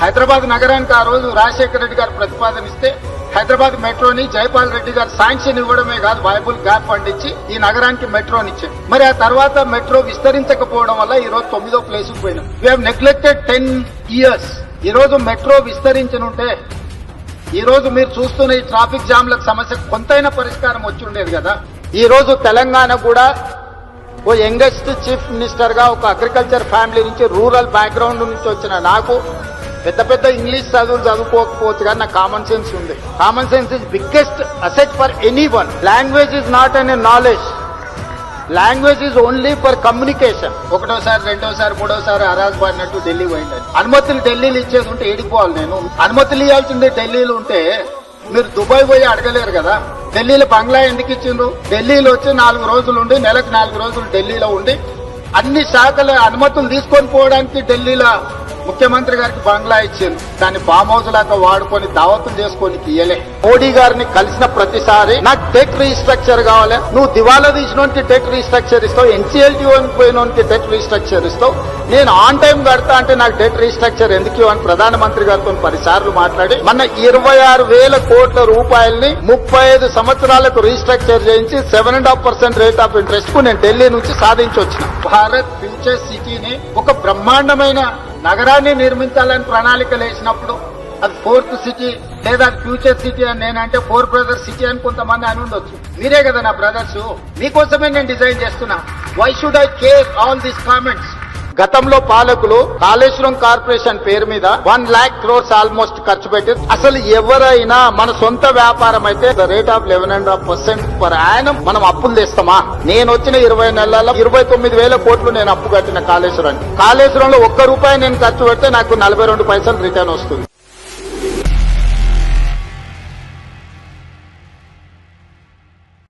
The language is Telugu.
హైదరాబాద్ నగరానికి ఆ రోజు రాజశేఖర రెడ్డి గారు ప్రతిపాదన ఇస్తే హైదరాబాద్ మెట్రోని జైపాల్ రెడ్డి గారు శాంక్షన్ ఇవ్వడమే కాదు బైబుల్ గ్యాప్ ఫండ్ ఇచ్చి ఈ నగరానికి మెట్రోని ఇచ్చారు. మరి ఆ తర్వాత మెట్రో విస్తరించకపోవడం వల్ల ఈ రోజు తొమ్మిదో ప్లేస్ పోయినాం. వీ నెగ్లెక్టెడ్ టెన్ ఇయర్స్ ఈ రోజు మెట్రో విస్తరించనుంటే ఈ రోజు మీరు చూస్తున్న ఈ ట్రాఫిక్ జామ్లకు సమస్య కొంతైనా పరిష్కారం వచ్చి ఉండేది కదా. ఈ రోజు తెలంగాణ కూడా ఓ యంగెస్ట్ చీఫ్ మినిస్టర్గా ఒక అగ్రికల్చర్ ఫ్యామిలీ నుంచి రూరల్ బ్యాక్గ్రౌండ్ నుంచి వచ్చిన నాకు పెద్ద పెద్ద ఇంగ్లీష్ చదువులు చదువుకోకపోవచ్చు కానీ నాకు కామన్ సెన్స్ ఉంది. Common sense is biggest asset for any one language is not an knowledge language is only for communication ఒకటోసారి రెండోసారి మూడోసారి అరాజ్ పాడినట్టు ఢిల్లీ పోయింది అనుమతులు ఢిల్లీలో ఇచ్చేది ఉంటే ఏడిపోవాలి నేను. అనుమతులు ఇవ్వాల్సింది ఢిల్లీలో ఉంటే మీరు దుబాయ్ పోయి అడగలేరు కదా. ఢిల్లీలో బంగ్లా ఎందుకు ఇచ్చిండ్రు? ఢిల్లీలో వచ్చి నాలుగు రోజులు ఉండి నెలకు నాలుగు రోజులు ఢిల్లీలో ఉండి అన్ని శాఖల అనుమతులు తీసుకొని పోవడానికి ఢిల్లీలో ముఖ్యమంత్రి గారికి బంగ్లా ఇచ్చింది. దాన్ని ఫామ్ హౌస్ లాగా వాడుకొని దావతులు చేసుకొని తీయలే మోడీ గారిని కలిసిన ప్రతిసారి నాకు డెట్ రీస్ట్రక్చర్ కావాలి. నువ్వు దివాలా తీసినోనికి టెక్ రీస్ట్రక్చర్ ఇస్తావు ఎన్సీఎల్టీ పోయినోనికి టెక్ రీస్ట్రక్చర్ ఇస్తావు. నేను ఆన్ టైం కడతా అంటే నాకు డెట్ రీస్ట్రక్చర్ ఎందుకు అని ప్రధానమంత్రి గారితో పదిసార్లు మాట్లాడి మన ఇరవై ఆరు వేల కోట్ల రూపాయల్ని ముప్పై ఐదు సంవత్సరాలకు రీస్ట్రక్చర్ చేయించి seven and half percent rate of ఇంట్రెస్ట్కు నేను ఢిల్లీ నుంచి సాధించొచ్చిన. భారత్ ఫ్యూచర్ సిటీని ఒక బ్రహ్మాండమైన నగరాన్ని నిర్మించాలని ప్రణాళికలు వేసినప్పుడు అది ఫోర్త్ సిటీ లేదా ఫ్యూచర్ సిటీ అని నేనంటే ఫోర్ బ్రదర్స్ సిటీ అని కొంతమంది అని ఉండొచ్చు. మీరే కదా నా బ్రదర్స్. మీకోసమే నేను డిజైన్ చేస్తున్నా. Why should I care all these comments గతంలో పాలకులు కాళేశ్వరం కార్పొరేషన్ పేరు మీద వన్ లాక్ క్రోర్స్ ఆల్మోస్ట్ ఖర్చు పెట్టి అసలు ఎవరైనా మన సొంత వ్యాపారం అయితే rate of eleven and half percent per annum మనం అప్పులు తెస్తామా? నేను వచ్చిన ఇరవై నెలల్లో ఇరవై తొమ్మిది వేల కోట్లు నేను అప్పు కట్టిన కాళేశ్వరానికి. కాళేశ్వరంలో ఒక్క రూపాయి నేను ఖర్చు పెడితే నాకు నలభై రెండు పైసలు రిటర్న్ వస్తుంది.